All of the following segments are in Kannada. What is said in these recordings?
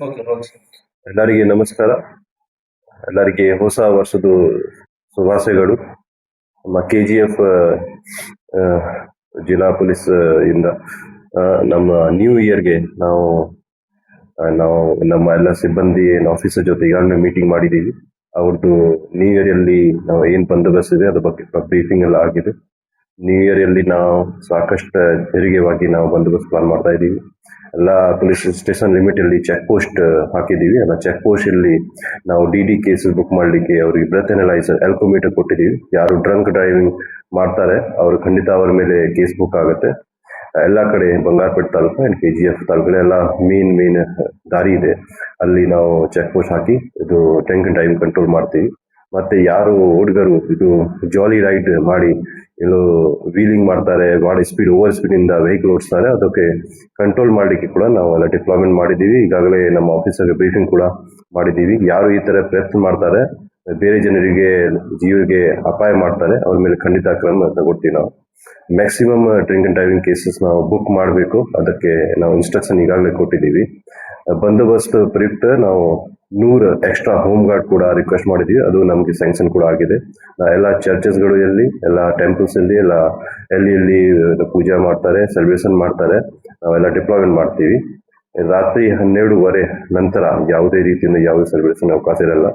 ಎಲ್ಲರಿಗೆ ನಮಸ್ಕಾರ. ಎಲ್ಲರಿಗೆ ಹೊಸ ವರ್ಷದ ಶುಭಾಶಯಗಳು. ನಮ್ಮ ಕೆ ಜಿ ಎಫ್ ಜಿಲ್ಲಾ ಪೊಲೀಸ್ ಇಂದ ನಮ್ಮ ನ್ಯೂ ಇಯರ್ಗೆ ನಾವು ನಾವು ನಮ್ಮ ಎಲ್ಲ ಸಿಬ್ಬಂದಿ ಆಫೀಸರ್ ಜೊತೆ ಈಗಾಗಲೇ ಮೀಟಿಂಗ್ ಮಾಡಿದ್ದೀವಿ. ಅವ್ರದ್ದು ನ್ಯೂ ಇಯರ್ ಅಲ್ಲಿ ನಾವು ಏನ್ ಬಂದೋಬಸ್ತ್ ಇದೆ, ಅದ್ರ ಬಗ್ಗೆ ಬ್ರೀಫಿಂಗ್ ಎಲ್ಲ ಆಗಿದೆ. ನ್ಯೂ ಇಯರ್ ಅಲ್ಲಿ ನಾವು ಸಾಕಷ್ಟು ತೆರಿಗೆವಾಗಿ ನಾವು ಬಂದೋಬಸ್ತ್ ಪ್ಲಾನ್ ಮಾಡ್ತಾ ಇದ್ದೀವಿ. ಎಲ್ಲ ಪೊಲೀಸ್ ಸ್ಟೇಷನ್ ಲಿಮಿಟ್ ಅಲ್ಲಿ ಚೆಕ್ ಪೋಸ್ಟ್ ಹಾಕಿದ್ದೀವಿ. ಅಲ್ಲ ಚೆಕ್ ಪೋಸ್ಟ್ ಇಲ್ಲಿ ನಾವು ಡಿ ಡಿ ಕೇಸಸ್ ಬುಕ್ ಮಾಡ್ಲಿಕ್ಕೆ ಅವ್ರಿಗೆ ಬ್ರೆತ್ ಅನಲೈಸರ್ ಆಲ್ಕೋಮೀಟರ್ ಕೊಟ್ಟಿದ್ದೀವಿ. ಯಾರು ಡ್ರಂಕ್ ಡ್ರೈವಿಂಗ್ ಮಾಡ್ತಾರೆ, ಅವರು ಖಂಡಿತ ಅವರ ಮೇಲೆ ಕೇಸ್ ಬುಕ್ ಆಗುತ್ತೆ. ಎಲ್ಲ ಕಡೆ Bangarpet taluk and K G F ತಾಲೂಕಲ್ಲೆಲ್ಲ main main ದಾರಿ ಇದೆ. ಅಲ್ಲಿ ನಾವು ಚೆಕ್ ಪೋಸ್ಟ್ ಹಾಕಿ, ಇದು ಡ್ರಿಂಕ್ ಡ್ರೈವಿಂಗ್ ಕಂಟ್ರೋಲ್ ಮಾಡ್ತೀವಿ. ಮತ್ತೆ ಯಾರು ಹುಡುಗರು, ಇದು ಜಾಲಿ ರೈಡ್ ಮಾಡಿ ಎಲ್ಲೋ ವೀಲಿಂಗ್ ಮಾಡ್ತಾರೆ ಬಾಡಿ ಸ್ಪೀಡ್ ಓವರ್ ಸ್ಪೀಡ್ ಇಂದ ವೆಹಿಕಲ್ ಓಡಿಸ್ತಾರೆ. ಅದಕ್ಕೆ ಕಂಟ್ರೋಲ್ ಮಾಡಲಿಕ್ಕೆ ಕೂಡ ನಾವು ಎಲ್ಲ ಡಿಪ್ಲಾಯ್ಮೆಂಟ್ ಮಾಡಿದ್ದೀವಿ. ಈಗಾಗಲೇ ನಮ್ಮ ಆಫೀಸರ್ಗೆ ಬ್ರೀಫಿಂಗ್ ಕೂಡ ಮಾಡಿದ್ದೀವಿ. ಯಾರು ಈ ತರ ಪ್ರಯತ್ನ ಮಾಡ್ತಾರೆ, ಬೇರೆ ಜನರಿಗೆ ಜೀವಿಗೆ ಅಪಾಯ ಮಾಡ್ತಾರೆ, ಅವ್ರ ಮೇಲೆ ಖಂಡಿತ ಕ್ರಮ ತಗೊಳ್ತೀವಿ ನಾವು. Maximum drink and driving cases ನಾವು ಬುಕ್ ಮಾಡಬೇಕು. ಅದಕ್ಕೆ ನಾವು ಇನ್ಸ್ಟ್ರಕ್ಷನ್ ಈಗಾಗಲೇ ಕೊಟ್ಟಿದ್ದೀವಿ. ಬಂದೋಬಸ್ತ್ ಪ್ರಯುಕ್ತ ನಾವು ನೂರು ಎಕ್ಸ್ಟ್ರಾ ಹೋಮ್ ಗಾರ್ಡ್ ಕೂಡ ರಿಕ್ವೆಸ್ಟ್ ಮಾಡಿದ್ದೀವಿ ಅದು ನಮಗೆ ಸ್ಯಾಂಕ್ಷನ್ ಕೂಡ ಆಗಿದೆ. ಎಲ್ಲ ಚರ್ಚಸ್ಗಳು ಎಲ್ಲಿ ಎಲ್ಲ ಟೆಂಪಲ್ಸ್ ಅಲ್ಲಿ ಎಲ್ಲ ಎಲ್ಲಿ ಎಲ್ಲಿ ಪೂಜೆ ಮಾಡ್ತಾರೆ ಸೆಲೆಬ್ರೇಷನ್ ಮಾಡ್ತಾರೆ, ನಾವೆಲ್ಲ ಡಿಪ್ಲಾಯ್ಮೆಂಟ್ ಮಾಡ್ತೀವಿ. ರಾತ್ರಿ ಹನ್ನೆರಡುವರೆ ನಂತರ ಯಾವುದೇ ರೀತಿಯಿಂದ ಯಾವುದೇ ಸೆಲೆಬ್ರೇಷನ್ ಅವಕಾಶ ಇರಲ್ಲ.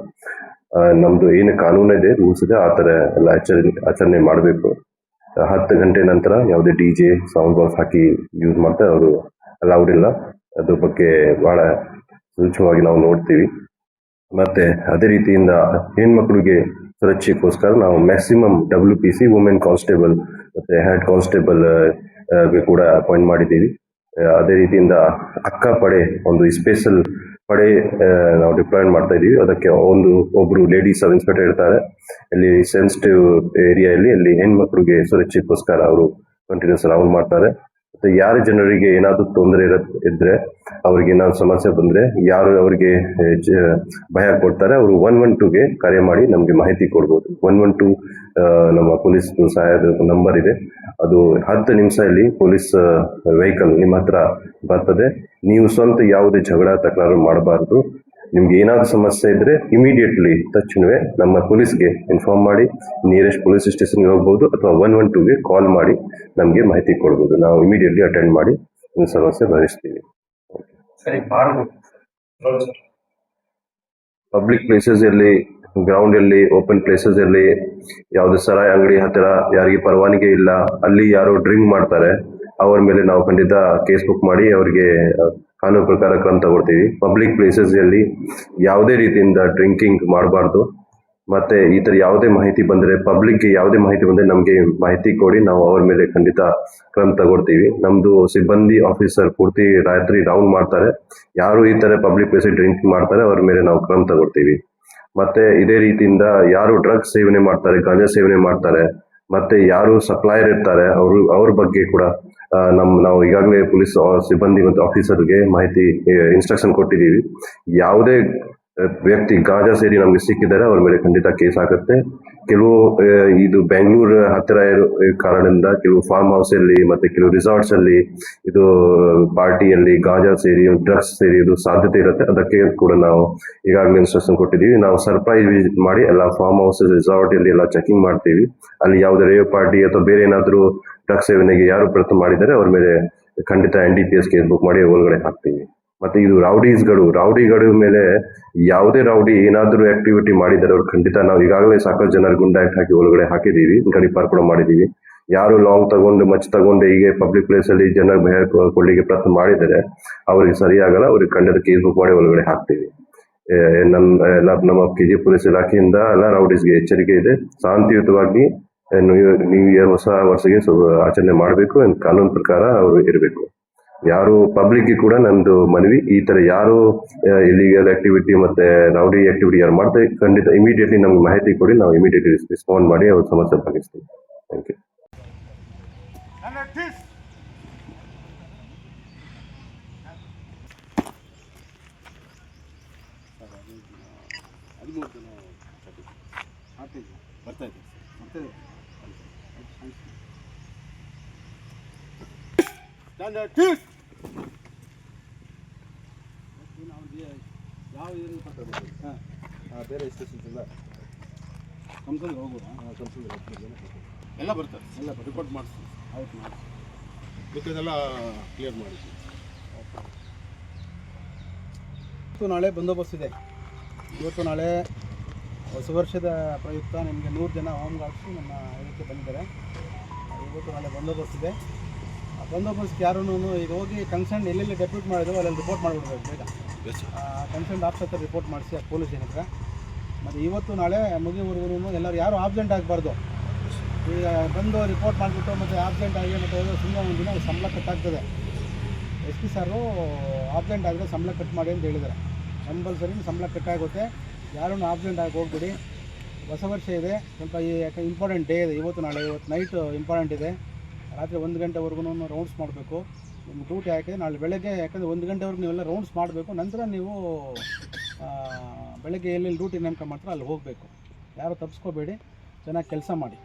ನಮ್ಮದು ಏನು ಕಾನೂನು ಇದೆ ರೂಲ್ಸ್ ಇದೆ, ಆ ಥರ ಎಲ್ಲ ಆಚರಣೆ ಆಚರಣೆ ಮಾಡಬೇಕು. ಹತ್ತು ಗಂಟೆ ನಂತರ ಯಾವುದೇ ಡಿ ಜೆ ಸೌಂಡ್ ಬಾಕ್ಸ್ ಹಾಕಿ ಯೂಸ್ ಮಾಡ್ತಾರೆ, ಅವರು ಅಲೌಡ್ ಇಲ್ಲ. ಅದ್ರ ಬಗ್ಗೆ ಬಹಳ ಸೂಕ್ಷ್ಮವಾಗಿ ನಾವು ನೋಡ್ತೀವಿ. ಮತ್ತೆ ಅದೇ ರೀತಿಯಿಂದ ಹೆಣ್ಮಕ್ಳಿಗೆ ಸುರಕ್ಷೆಗೋಸ್ಕರ ನಾವು maximum W P C women constable ಮತ್ತೆ ಹೆಡ್ ಕಾನ್ಸ್ಟೇಬಲ್ ಕೂಡ ಅಪಾಯಿಂಟ್ ಮಾಡಿದ್ದೀವಿ. ಅದೇ ರೀತಿಯಿಂದ ಅಕ್ಕ ಪಡೆ, ಒಂದು ಸ್ಪೆಷಲ್ ಪಡೆ ನಾವು ಡಿಪ್ಲಾಯ್ಮೆಂಟ್ ಮಾಡ್ತಾ ಇದೀವಿ ಅದಕ್ಕೆ ಒಂದು ಒಬ್ರು ಲೇಡೀಸ್ ಸಬ್ ಇನ್ಸ್ಪೆಕ್ಟರ್ ಇರ್ತಾರೆ. ಅಲ್ಲಿ ಸೆನ್ಸಿಟಿವ್ ಏರಿಯಾ ಅಲ್ಲಿ ಹೆಣ್ಮಕ್ಳಿಗೆ ಸುರಕ್ಷೆಗೋಸ್ಕರ ಅವರು ಕಂಟಿನ್ಯೂಸ್ ರೌಂಡ್ ಮಾಡ್ತಾರೆ. ಯಾರ ಜನರಿಗೆ ಏನಾದರೂ ತೊಂದರೆ ಇದ್ರೆ ಅವ್ರಿಗೆ ಏನಾದ್ರು ಸಮಸ್ಯೆ ಬಂದ್ರೆ ಯಾರು ಅವರಿಗೆ ಭಯ ಕೊಡ್ತಾರೆ, ಅವರು ಒನ್ ಒನ್ ಟೂಗೆ ಕರೆ ಮಾಡಿ ನಮಗೆ ಮಾಹಿತಿ ಕೊಡ್ಬೋದು. ಒನ್ ಒನ್ ಟೂ ನಮ್ಮ ಪೊಲೀಸ್ ಸಹಾಯದ ನಂಬರ್ ಇದೆ. ಅದು ಹತ್ತು ನಿಮಿಷದಲ್ಲಿ ಪೊಲೀಸ್ ವೆಹಿಕಲ್ ನಿಮ್ಮ ಹತ್ರ ಬರ್ತದೆ. ನೀವು ಸ್ವಂತ ಯಾವುದೇ ಜಗಳ ತಕರಾರು ಮಾಡಬಾರ್ದು. ನಿಮ್ಗೆ ಏನಾದ್ರೂ ಸಮಸ್ಯೆ ಇದ್ರೆ ಇಮಿಡಿಯೇಟ್ಲಿ ತಕ್ಷಣವೇ ನಮ್ಮ ಪೊಲೀಸ್ಗೆ ಇನ್ಫಾರ್ಮ್ ಮಾಡಿ. ನಿಯರೆಸ್ಟ್ ಪೊಲೀಸ್ ಸ್ಟೇಷನ್ಗೆ ಹೋಗ್ಬೋದು ಅಥವಾ ಒನ್ ಒನ್ ಟೂಗೆ ಕಾಲ್ ಮಾಡಿ. ನಮಗೆ ಮಾಹಿತಿ ಕೊಡ್ಬೋದು. ನಾವು ಇಮಿಡಿಯೇಟ್ಲಿ ಅಟೆಂಡ್ ಮಾಡಿ. ನಿಮ್ಮ ಸಮಸ್ಯೆ ಸರ್ ಪಬ್ಲಿಕ್ ಪ್ಲೇಸಸ್ ಅಲ್ಲಿ ಗ್ರೌಂಡ್ ಅಲ್ಲಿ ಓಪನ್ ಪ್ಲೇಸಸ್ ಅಲ್ಲಿ ಯಾವುದೇ ಸರಾಯಿ ಅಂಗಡಿ ಹತ್ತಿರ ಯಾರಿಗೆ ಪರವಾನಗಿ ಇಲ್ಲ ಅಲ್ಲಿ ಯಾರು ಡ್ರಿಂಕ್ ಮಾಡ್ತಾರೆ ಅವರ ಮೇಲೆ ನಾವು ಖಂಡಿತ ಕೇಸ್ ಬುಕ್ ಮಾಡಿ ಅವರಿಗೆ ಕಾನೂನು ಪ್ರಕಾರ ಕ್ರಮ ತಗೊಳ್ತೀವಿ. ಪಬ್ಲಿಕ್ ಪ್ಲೇಸಸ್ ಅಲ್ಲಿ ಯಾವುದೇ ರೀತಿಯಿಂದ ಡ್ರಿಂಕಿಂಗ್ ಮಾಡಬಾರ್ದು. ಮತ್ತೆ ಈ ತರ ಯಾವುದೇ ಮಾಹಿತಿ ಬಂದ್ರೆ ಪಬ್ಲಿಕ್ಗೆ ಯಾವುದೇ ಮಾಹಿತಿ ಬಂದ್ರೆ ನಮಗೆ ಮಾಹಿತಿ ಕೊಡಿ, ನಾವು ಅವ್ರ ಮೇಲೆ ಖಂಡಿತ ಕ್ರಮ ತಗೊಳ್ತೀವಿ. ನಮ್ದು ಸಿಬ್ಬಂದಿ ಆಫೀಸರ್ ಪೂರ್ತಿ ರಾತ್ರಿ ರೌಂಡ್ ಮಾಡ್ತಾರೆ. ಯಾರು ಈ ತರ ಪಬ್ಲಿಕ್ ಪ್ಲೇಸ್ ಡ್ರಿಂಕಿಂಗ್ ಮಾಡ್ತಾರೆ, ಅವ್ರ ಮೇಲೆ ನಾವು ಕ್ರಮ ತಗೊಳ್ತೀವಿ. ಮತ್ತೆ ಇದೇ ರೀತಿಯಿಂದ ಯಾರು ಡ್ರಗ್ಸ್ ಸೇವನೆ ಮಾಡ್ತಾರೆ, ಗಾಂಜಾ ಸೇವನೆ ಮಾಡ್ತಾರೆ, ಮತ್ತೆ ಯಾರು ಸಪ್ಲೈಯರ್ ಇರ್ತಾರೆ, ಅವರು, ಅವ್ರ ಬಗ್ಗೆ ಕೂಡ ಆ, ನಮ್ ನಾವು ಈಗಾಗಲೇ ಪೊಲೀಸ್ ಸಿಬ್ಬಂದಿ ಮತ್ತು ಆಫೀಸರ್ಗೆ ಮಾಹಿತಿ ಇನ್ಸ್ಟ್ರಕ್ಷನ್ ಕೊಟ್ಟಿದ್ದೀವಿ. ಯಾವುದೇ ವ್ಯಕ್ತಿ ಗಾಜಾ ಸೇರಿ ನಮಗೆ ಸಿಕ್ಕಿದ್ದಾರೆ ಅವ್ರ ಮೇಲೆ ಖಂಡಿತ ಕೇಸ್ ಆಗುತ್ತೆ. ಕೆಲವು ಇದು ಬೆಂಗಳೂರು ಹತ್ತಿರ ಇರೋ ಕಾರಣದಿಂದ ಕೆಲವು ಫಾರ್ಮ್ ಹೌಸ್ ಅಲ್ಲಿ ಮತ್ತೆ ಕೆಲವು ರಿಸಾರ್ಟ್ಸ್ ಅಲ್ಲಿ ಇದು ಪಾರ್ಟಿಯಲ್ಲಿ ಗಾಜಾ ಸೇರಿ ಡ್ರಗ್ಸ್ ಸೇರಿ ಇದು ಸಾಧ್ಯತೆ ಇರುತ್ತೆ. ಅದಕ್ಕೆ ಕೂಡ ನಾವು ಈಗಾಗಲೇ ಇನ್ಸ್ಟ್ರಕ್ಷನ್ ಕೊಟ್ಟಿದ್ದೀವಿ. ನಾವು ಸರ್ಪ್ರೈಸ್ ವಿಸಿಟ್ ಮಾಡಿ ಎಲ್ಲ ಫಾರ್ಮ್ ಹೌಸ್ ರಿಸಾರ್ಟ್ ಅಲ್ಲಿ ಎಲ್ಲ ಚೆಕಿಂಗ್ ಮಾಡ್ತೀವಿ. ಅಲ್ಲಿ ಯಾವುದೇ ರೇವ್ ಪಾರ್ಟಿ ಅಥವಾ ಬೇರೆ ಏನಾದರೂ ಡ್ರಗ್ಸ್ ಸೇವನೆಗೆ ಯಾರು ಪ್ರಯತ್ನ ಮಾಡಿದ್ದಾರೆ ಅವ್ರ ಮೇಲೆ ಖಂಡಿತ N D P S case book ಮಾಡಿ ಒಳಗಡೆ ಹಾಕ್ತೀವಿ. ಮತ್ತೆ ಇದು ರೌಡೀಸ್ಗಳು, ರೌಡಿಗಳ ಮೇಲೆ ಯಾವುದೇ ರೌಡಿ ಏನಾದರೂ ಆಕ್ಟಿವಿಟಿ ಮಾಡಿದರೆ ಅವ್ರು ಖಂಡಿತ ನಾವು ಈಗಾಗಲೇ ಸಾಕಷ್ಟು ಜನರ ಗುಂಡ ಆಕ್ಟ್ ಹಾಕಿ ಒಳಗಡೆ ಹಾಕಿದ್ದೀವಿ ಗಡಿಪಾರ್ ಕೂಡ ಮಾಡಿದ್ದೀವಿ. ಯಾರು ಲಾಂಗ್ ತಗೊಂಡು ಮಚ್ ತಗೊಂಡು ಹೀಗೆ ಪಬ್ಲಿಕ್ ಪ್ಲೇಸ್ ಅಲ್ಲಿ ಜನ ಭಯ ಕೊಡ್ಲಿಕ್ಕೆ ಪ್ರಯತ್ನ ಮಾಡಿದರೆ ಅವ್ರಿಗೆ ಸರಿಯಾಗಲ್ಲ, ಅವ್ರಿಗೆ ಖಂಡಿತ ಕೇಸ್ ಬುಕ್ ಮಾಡಿ ಒಳಗಡೆ ಹಾಕ್ತೀವಿ. ನಮ್ಮ ಎಲ್ಲ ನಮ್ಮ ಕೆ ಜಿ ಪೊಲೀಸ್ ಇಲಾಖೆಯಿಂದ ಎಲ್ಲ ರೌಡೀಸ್ಗೆ ಎಚ್ಚರಿಕೆ ಇದೆ. ಶಾಂತಿಯುತವಾಗಿ ನ್ಯೂ ಇಯರ್ ಹೊಸ ವರ್ಷಗೆ ಆಚರಣೆ ಮಾಡಬೇಕು ಕಾನೂನು ಪ್ರಕಾರ ಅವರು ಇರಬೇಕು. ಯಾರು ಪಬ್ಲಿಕ್ ಕೂಡ ನಂದು ಮನವಿ. ಈ ತರ ಯಾರು ಇಲ್ಲಿಗಲ್ ಆಕ್ಟಿವಿಟಿ ಮತ್ತೆ ರೌಡಿ ಆಕ್ಟಿವಿಟಿ ಯಾರು ಮಾಡ್ತಾರೆ ಖಂಡಿತ ಇಮಿಡಿಯೇಟ್ಲಿ ನಮ್ಗೆ ಮಾಹಿತಿ ಕೊಡಿ. ನಾವು ಇಮಿಡಿಯೇಟ್ಲಿ ರೆಸ್ಪಾಂಡ್ ಮಾಡಿ ಅವ್ರ ಸಮಸ್ಯೆ ಬಗೆಹರಿಸ್ತೀವಿ. ಥ್ಯಾಂಕ್ ಯು ಬರ್ತಾ ಇದ್ದೀವಿ ಬರ್ತಾ ಇದೆ. ಯಾವ ಏರಿಯಾ ಬರ್ತಾರೆ ಹಾಂ ಹಾಂ ಬೇರೆ ಸ್ಟೇಷನ್ಸ್ ಎಲ್ಲ ಸಂಸಂಗ್ ಹೋಗ್ಬೋದಾ ಹಾಂ ಸಂಸದ ಎಲ್ಲ ಬರ್ತಾರೆ ಎಲ್ಲ ರಿಪೋರ್ಟ್ ಮಾಡಿಸ್ತೀವಿ ಆಯ್ತು ಮಾಡಿ ಬೇಕಾದೆಲ್ಲ ಕ್ಲಿಯರ್ ಮಾಡಿ. ಇವತ್ತು ನಾಳೆ ಬಂದೋಬಸ್ತ್ ಇದೆ. ಇವತ್ತು ನಾಳೆ ಹೊಸ ವರ್ಷದ ಪ್ರಯುಕ್ತ ನಿಮಗೆ ನೂರು ಜನ ಹೋಮ್ ಗಾರ್ಡ್ಸು ನಮ್ಮ ಇದಕ್ಕೆ ಬಂದಿದ್ದಾರೆ. ಇವತ್ತು ನಾಳೆ ಬಂದೋಬಸ್ತ್ ಇದೆ. ಬಂದೋಬಸ್ತ್ ಯಾರೂ ಈಗ ಹೋಗಿ ಕನ್ಸರ್ನ್ ಎಲ್ಲೆಲ್ಲಿ ಡೆಪ್ಯೂಟ್ ಮಾಡಿದ್ರು ಅಲ್ಲೆಲ್ಲಿ ರಿಪೋರ್ಟ್ ಮಾಡಿಬಿಡ್ಬೇಕು ಬೇಗ ಕನ್ಸರ್ನ್ ಆಫೀಸ್ ಹತ್ರ ರಿಪೋರ್ಟ್ ಮಾಡಿಸಿ ಆ ಪೊಲೀಸ್ ಹತ್ರ ಮತ್ತು ಇವತ್ತು ನಾಳೆ ಮುಗಿವರೆಗೂ ಎಲ್ಲರೂ ಯಾರು ಆಬ್ಸೆಂಟ್ ಆಗಬಾರ್ದು. ಈಗ ಬಂದು ರಿಪೋರ್ಟ್ ಮಾಡಿಬಿಟ್ಟು ಮತ್ತು ಆಬ್ಸೆಂಟ್ ಆಗಿ ಮತ್ತು ಹೋದ್ರೆ ಸುಮ್ಮನೆ ಒಂದು ದಿನ ಸಂಬಳ ಕಟ್ಟಾಗ್ತದೆ. ಎಸ್ ಪಿ ಸಾರು ಆಬ್ಸೆಂಟ್ ಆದರೆ ಸಂಬಳ ಕಟ್ ಮಾಡಿ ಅಂತ ಹೇಳಿದ್ದಾರೆ ಕಂಪಲ್ಸರಿ ಸಂಬಳ ಕಟ್ಟಾಗುತ್ತೆ ಯಾರೂ ಆಬ್ಸೆಂಟ್ ಆಗಿ ಹೋಗ್ಬಿಡಿ. ಹೊಸ ವರ್ಷ ಇದೆ. ಸ್ವಲ್ಪ ಈ ಇಂಪಾರ್ಟೆಂಟ್ ಡೇ ಇದೆ. ಇವತ್ತು ನಾಳೆ ಇವತ್ತು ನೈಟು ಇಂಪಾರ್ಟೆಂಟ್ ಇದೆ. ರಾತ್ರಿ ಒಂದು ಗಂಟೆವರೆಗೂ ರೌಂಡ್ಸ್ ಮಾಡಬೇಕು. ನಿಮ್ಮ ಡ್ಯೂಟಿ ಹಾಕಿದ್ರೆ ನಾಳೆ ಬೆಳಗ್ಗೆ, ಯಾಕಂದರೆ ಒಂದು ಗಂಟೆವರೆಗೂ ನೀವೆಲ್ಲ ರೌಂಡ್ಸ್ ಮಾಡಬೇಕು. ನಂತರ ನೀವು ಬೆಳಗ್ಗೆ ಎಲ್ಲೆಲ್ಲಿ ಡ್ಯೂಟಿ ನೇಮಕ ಅಲ್ಲಿ ಹೋಗಬೇಕು. ಯಾರು ತಪ್ಪಿಸ್ಕೋಬೇಡಿ ಚೆನ್ನಾಗಿ ಕೆಲಸ ಮಾಡಿ.